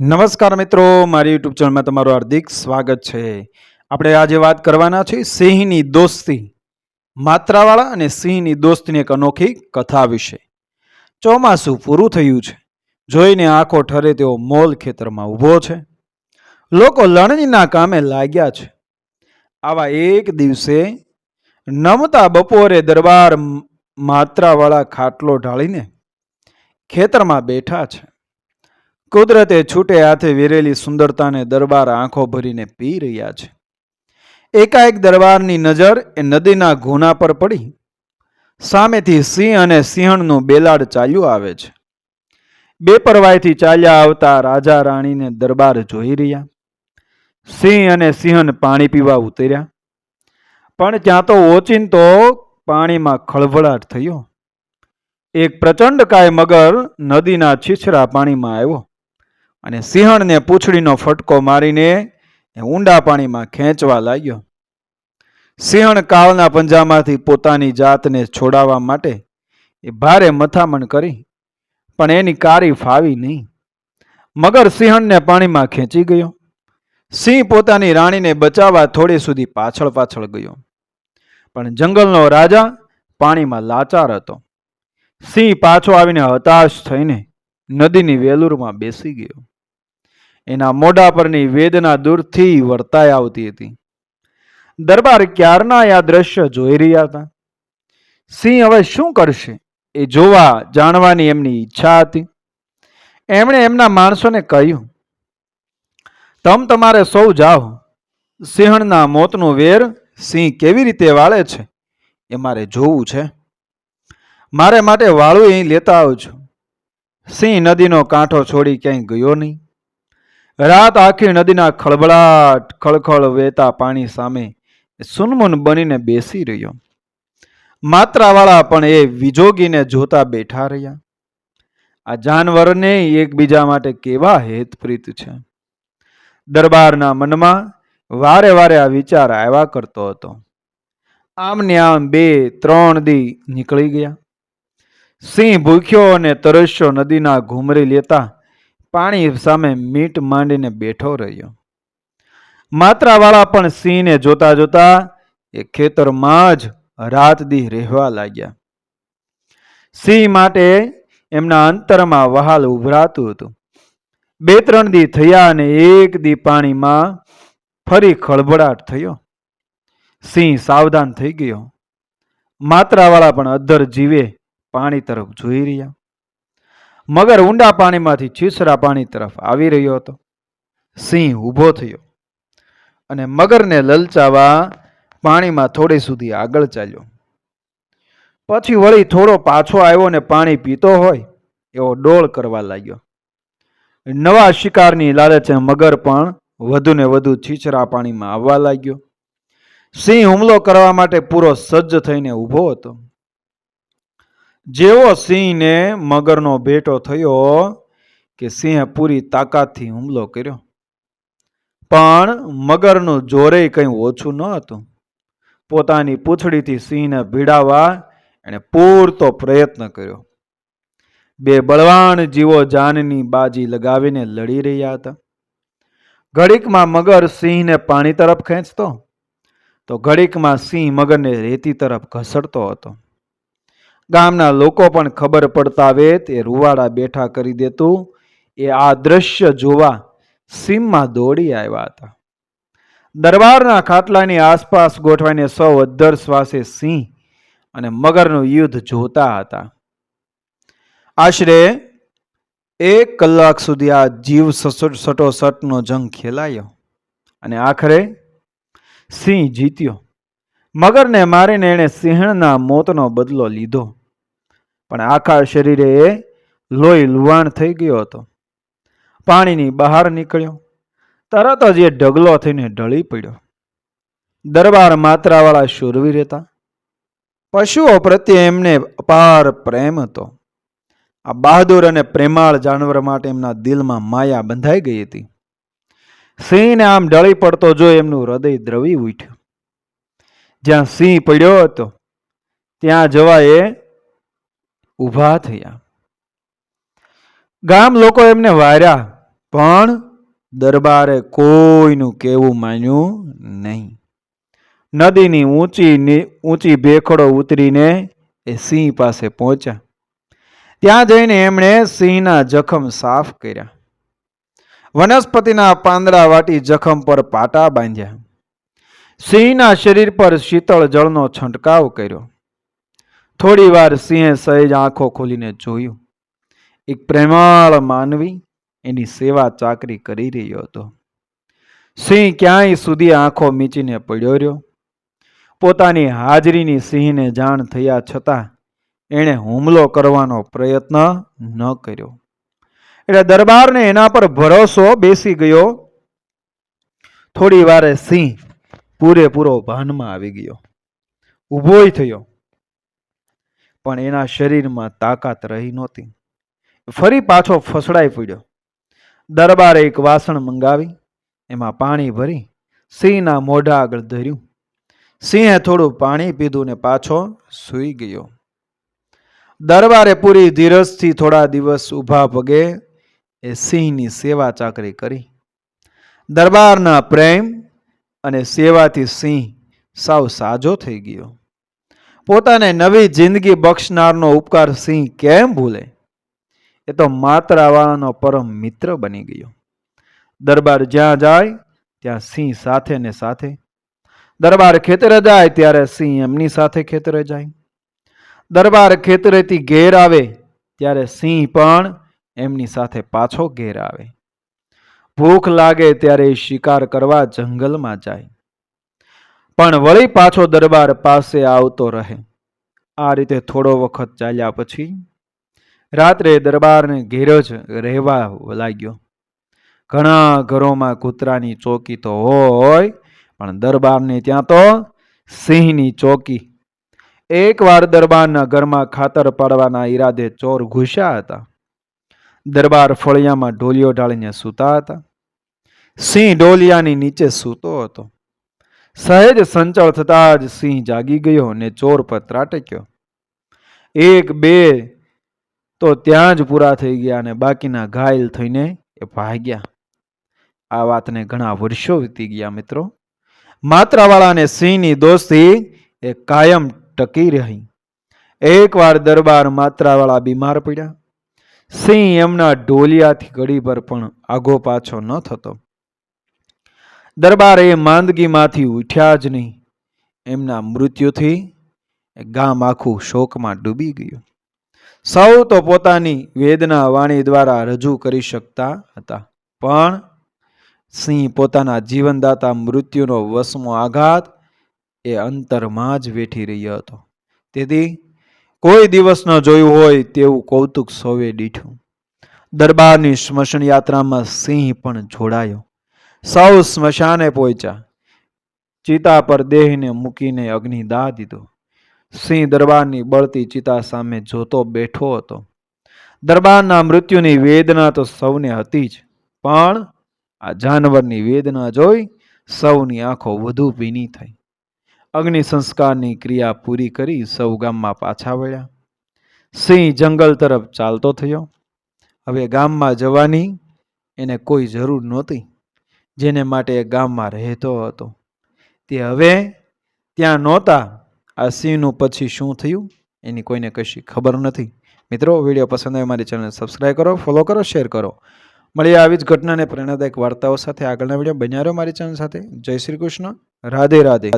નમસ્કાર મિત્રો, મારી યુટ્યુબ ચેનલમાં તમારું હાર્દિક સ્વાગત છે. આપણે આજે વાત કરવાના છે સિંહની દોસ્તી, માત્રાવાળા અને સિંહની દોસ્તીની એક અનોખી કથા વિશે. ચોમાસું પૂરું થયું છે. જોઈને આંખો ઠરે તેવો મોલ ખેતરમાં ઊભો છે. લોકો લણણીના કામે લાગ્યા છે. આવા એક દિવસે નમતા બપોરે દરબાર માત્રાવાળા ખાટલો ઢાળીને ખેતરમાં બેઠા છે. કુદરતે છૂટે હાથે વેરેલી સુંદરતાને દરબાર આંખો ભરીને પી રહ્યા છે. એકાએક દરબારની નજર એ નદીના ઘૂના પર પડી. સામેથી સિંહ અને સિંહણનું બેલાડ ચાલ્યું આવે છે. બેપરવાઈથી ચાલ્યા આવતા રાજા રાણીને દરબાર જોઈ રહ્યા. સિંહ અને સિંહણ પાણી પીવા ઉતર્યા. પણ ત્યાં તો ઓચિંતો પાણીમાં ખળભળાટ થયો. એક પ્રચંડ કાય મગર નદીના છીછરા પાણીમાં આવ્યો. અને સિંહણને પૂંછડીનો ફટકો મારીને ઊંડા પાણીમાં ખેંચવા લાગ્યો. સિંહણ કાળના પંજામાંથી પોતાની જાતને છોડાવવા માટે એ ભારે મથામણ કરી, પણ એની કારી ફાવી નહીં. મગર સિંહણને પાણીમાં ખેંચી ગયો. સિંહ પોતાની રાણીને બચાવવા થોડી સુધી પાછળ પાછળ ગયો. પણ જંગલનો રાજા પાણીમાં લાચાર હતો. સિંહ પાછો આવીને હતાશ થઈને નદીની વેલુરમાં બેસી ગયો. એના મોઢા પરની વેદના દૂરથી વર્તાઈ આવતી હતી. દરબાર ક્યારના આ દ્રશ્ય જોઈ રહ્યા હતા? સિંહ હવે શું કરશે? એ જોવા જાણવાની એમની ઈચ્છા હતી. એમણે એમના માણસોને કહ્યું, તમ તમારે સૌ જાઓ. સિંહણના મોતનું વેર સિંહ કેવી રીતે વાળે છે? એ મારે જોવું છે. મારે માટે વાળું અહીં લેતા આવજો. સિંહ નદીનો કાંઠો છોડી ક્યાંય ગયો નહીં. રાત આખી નદીના ખળબળાટ ખળખળ વહેતા પાણી સામે સુનમુન બનીને બેસી રહ્યો. માત્રાવાળા પણ એ વિજોગીને જોતા બેઠા રહ્યા. આ જાનવરને એકબીજા માટે કેવા હેતપ્રીત છે? દરબારના મનમાં વારે વારે આ વિચાર આવ્યા કરતો હતો. આમને આમ બે, ત્રણ દી નીકળી ગયા. સિંહ ભૂખ્યો અને તરસ્યો નદીના ઘૂમરી લેતા પાણી સામે મીટ માંડીને બેઠો રહ્યો. માત્રાવાળા પણ સિંહને જોતા જોતા એ ખેતરમાં જ રાત દી રહેવા લાગ્યા. સિંહ માટે એમના અંતરમાં વહાલ ઉભરાતું હતું. બે ત્રણ દી થયા અને એક દી પાણીમાં ફરી ખળભળાટ થયો. સિંહ સાવધાન થઈ ગયો. માત્રાવાળા પણ અધર જીવે પાણી તરફ જોઈ રહ્યા. મગર ઊંડા પાણીમાંથી છીછરા પાણી તરફ આવી રહ્યો હતો. સિંહ ઊભો થયો અને મગરને લલચાવા પાણીમાં થોડી સુધી આગળ ચાલ્યો. પછી વળી થોડો પાછો આવ્યો ને પાણી પીતો હોય એવો ડોળ કરવા લાગ્યો. નવા શિકારની લાલચે મગર પણ વધુ ને વધુ છીછરા પાણીમાં આવવા લાગ્યો. સિંહ હુમલો કરવા માટે પૂરો સજ્જ થઈને ઊભો હતો. જેવો સિંહને મગરનો ભેટો થયો કે સિંહે પૂરી તાકાતથી હુમલો કર્યો. પણ મગરનું જોરે કંઈ ઓછું ન હતું. પોતાની પૂંછડીથી સિંહને ભીડાવવા એણે પૂરતો પ્રયત્ન કર્યો. બે બળવાન જીવો જાનની બાજી લગાવીને લડી રહ્યા હતા. ઘડીકમાં મગર સિંહને પાણી તરફ ખેંચતો, તો ઘડીકમાં સિંહ મગરને રેતી તરફ ઘસડતો હતો. ગામના લોકો પણ ખબર પડતા આવે તે રૂવાડા બેઠા કરી દેતું. એ આ દ્રશ્ય જોવા સીમમાં દોડી આવ્યા હતા. દરબારના ખાટલાની આસપાસ ગોઠવાઈને સૌ અદ્ધર શ્વાસે સિંહ અને મગરનું યુદ્ધ જોતા હતા. આશરે એક કલાક સુધી આ જીવ સટોસટનો જંગ ખેલાયો અને આખરે સિંહ જીત્યો. મગરને મારીને એણે સિંહણના મોતનો બદલો લીધો. પણ આખા શરીરે એ લોહી લુવાણ થઈ ગયો હતો. પાણીની બહાર નીકળ્યો. તરત જ એ ઢગલો થઈને ઢળી પડ્યો. દરબાર માત્રાવાળા શૂરવીર હતા. પશુઓ પ્રત્યે એમને અપાર પ્રેમ હતો. આ બહાદુર અને પ્રેમાળ જાનવર માટે એમના દિલમાં માયા બંધાઈ ગઈ હતી. સિંહને આમ ઢળી પડતો જો એમનું હૃદય દ્રવી ઉઠ્યું. જ્યાં સિંહ પડ્યો હતો, ત્યાં જવા એ ઊભા થયા. ગામ લોકો એમને વાર્યા, પણ દરબારે કોઈનું કહેવું માન્યું નહીં. નદીની ઊંચી ઊંચી ભેખડો ઉતરીને એ સિંહ પાસે પહોંચ્યા. ત્યાં જઈને એમણે સિંહના જખમ સાફ કર્યા. વનસ્પતિના પાંદડા વાટી જખમ પર પાટા બાંધ્યા. સિંહના શરીર પર શીતળ જળનો છંટકાવ કર્યો. થોડી વાર સિંહે સહેજ આંખો ખોલીને જોયું. એક પ્રેમાળ માનવી એની સેવા ચાકરી કરી રહ્યો હતો. સિંહ ક્યાંય સુધી આંખો મીચીને પડ્યો રહ્યો? પોતાની હાજરીની સિંહને જાણ થયા છતાં એણે હુમલો કરવાનો પ્રયત્ન ન કર્યો. એટલે દરબારને એના પર ભરોસો બેસી ગયો. થોડી વારે સિંહ પૂરેપૂરો ભાનમાં આવી ગયો. ઊભોય થયો. પણ એના શરીરમાં તાકાત રહી નહોતી. ફરી પાછો ફસડાઈ પડ્યો. દરબારે એક વાસણ મંગાવી, એમાં પાણી ભરી, સિંહના મોઢા આગળ ધર્યું. સિંહે થોડું પાણી પીધું ને પાછો સૂઈ ગયો. દરબારે પૂરી ધીરજથી થોડા દિવસ ઊભા પગે એ સિંહની સેવા ચાકરી કરી. દરબારના પ્રેમ અને સેવાથી સિંહ સાવ સાજો થઈ ગયો. પોતાને નવી જિંદગી બક્ષનારનો ઉપકાર સિંહ કેમ ભૂલે? એ તો માત્રાવાળાનો પરમ મિત્ર બની ગયો. દરબાર જ્યાં જાય, ત્યાં સિંહ સાથે ને સાથે. દરબાર ખેતરે જાય, ત્યારે સિંહ એમની સાથે ખેતરે જાય. દરબાર ખેતરેથી ઘેર આવે, ત્યારે સિંહ પણ એમની સાથે પાછો ઘેર આવે. ભૂખ લાગે, ત્યારે શિકાર કરવા જંગલમાં જાય. પણ વળી પાછો દરબાર પાસે આવતો રહે. આ રીતે થોડો વખત ચાલ્યા પછી રાત્રે દરબારને ઘેર જ રહેવા લાગ્યો. ઘણા ઘરોમાં કૂતરાની ચોકી તો હોય, પણ દરબારને ત્યાં તો સિંહની ચોકી. એકવાર દરબારના ઘરમાં ખાતર પાડવાના ઈરાદે ચોર ઘૂસ્યા હતા. દરબાર ફળિયામાં ઢોલિયો ઢાળીને સૂતા હતા. સિંહ ડોલિયાની નીચે સૂતો હતો. સહેજ સંચળ થતાં જ સિંહ જાગી ગયો ને ચોર પર ત્રાટક્યો. એક, બે, તો ત્યાં જ પૂરા થઈ ગયા અને બાકીના ઘાયલ થઈને એ ભાગ્યા. આ વાતને ઘણા વર્ષો વીતી ગયા મિત્રો. માત્રાવાળા અને સિંહની દોસ્તી એ કાયમ ટકી રહી. એકવાર દરબાર માત્રાવાળા બીમાર પડ્યા. સિંહ એમના ઢોલિયાથી ઘડીભર પણ આગો પાછો ન થતો. દરબાર માંદગીમાંથી ઉઠ્યા જ નહીં. એમના મૃત્યુથી ગામ આખું શોકમાં ડૂબી ગયું. સૌ તો પોતાની વેદના વાણી દ્વારા રજૂ કરી શકતા હતા. પણ સિંહ પોતાના જીવનદાતા મૃત્યુનો વસમો આઘાત એ અંતરમાં જ વેઠી રહ્યો હતો. તેથી કોઈ દિવસ ન જોયું હોય તેવું કૌતુક સૌએ દીઠું. દરબારની સ્મશાન યાત્રામાં સિંહ પણ જોડાયો. સૌ સ્મશાને પહોંચ્યા. ચિતા પર દેહને મૂકીને અગ્નિદાહ દીધો. સિંહ દરબારની બળતી ચિતા સામે જોતો બેઠો હતો. દરબારના મૃત્યુની વેદના તો સૌને હતી જ, પણ આ જાનવરની વેદના જોઈ સૌની આંખો વધુ ભીની થઈ. અગ્નિ સંસ્કારની ક્રિયા પૂરી કરી સૌ ગામમાં પાછા વળ્યા. સિંહ જંગલ તરફ ચાલતો થયો. હવે ગામમાં જવાની એને કોઈ જરૂર નહોતી. જેને માટે એ ગામમાં રહેતો હતો. તે હવે ત્યાં નહોતા. આ સિંહનું પછી શું થયું એની કોઈને કશી ખબર નથી. મિત્રો, વીડિયો પસંદ આવે મારી ચેનલ સબસ્ક્રાઈબ કરો ફોલો કરો શેર કરો. મળીએ આવી જ ઘટનાને પ્રેરણાદાયક વાર્તાઓ સાથે આગળના વીડિયો બન્યા મારી ચેનલ સાથે. જય શ્રી કૃષ્ણ. રાધે રાધે.